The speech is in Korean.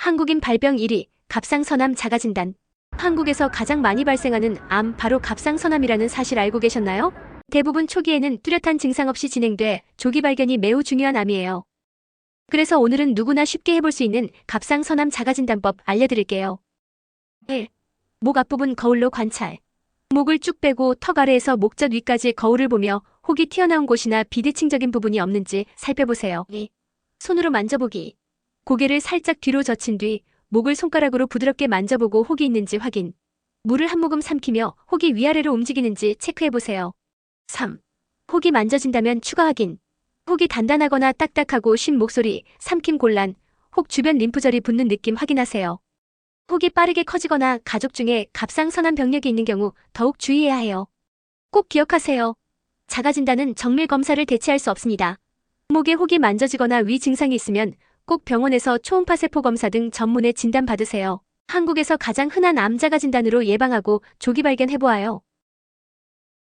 한국인 발병 1위, 갑상선암 자가진단. 한국에서 가장 많이 발생하는 암 바로 갑상선암이라는 사실 알고 계셨나요? 대부분 초기에는 뚜렷한 증상 없이 진행돼 조기 발견이 매우 중요한 암이에요. 그래서 오늘은 누구나 쉽게 해볼 수 있는 갑상선암 자가진단법 알려드릴게요. 1. 목 앞부분 거울로 관찰. 목을 쭉 빼고 턱 아래에서 목젖 위까지 거울을 보며 혹이 튀어나온 곳이나 비대칭적인 부분이 없는지 살펴보세요. 2. 손으로 만져보기. 고개를 살짝 뒤로 젖힌 뒤 목을 손가락으로 부드럽게 만져보고 혹이 있는지 확인. 물을 한 모금 삼키며 혹이 위아래로 움직이는지 체크해보세요. 3. 혹이 만져진다면 추가 확인. 혹이 단단하거나 딱딱하고 쉰 목소리, 삼킴 곤란, 혹 주변 림프절이 붓는 느낌 확인하세요. 혹이 빠르게 커지거나 가족 중에 갑상선암 병력이 있는 경우 더욱 주의해야 해요. 꼭 기억하세요. 자가진단은 정밀 검사를 대체할 수 없습니다. 목에 혹이 만져지거나 위 증상이 있으면 꼭 병원에서 초음파 세포 검사 등 전문의 진단 받으세요. 한국에서 가장 흔한 암 자가 진단으로 예방하고 조기 발견해보아요.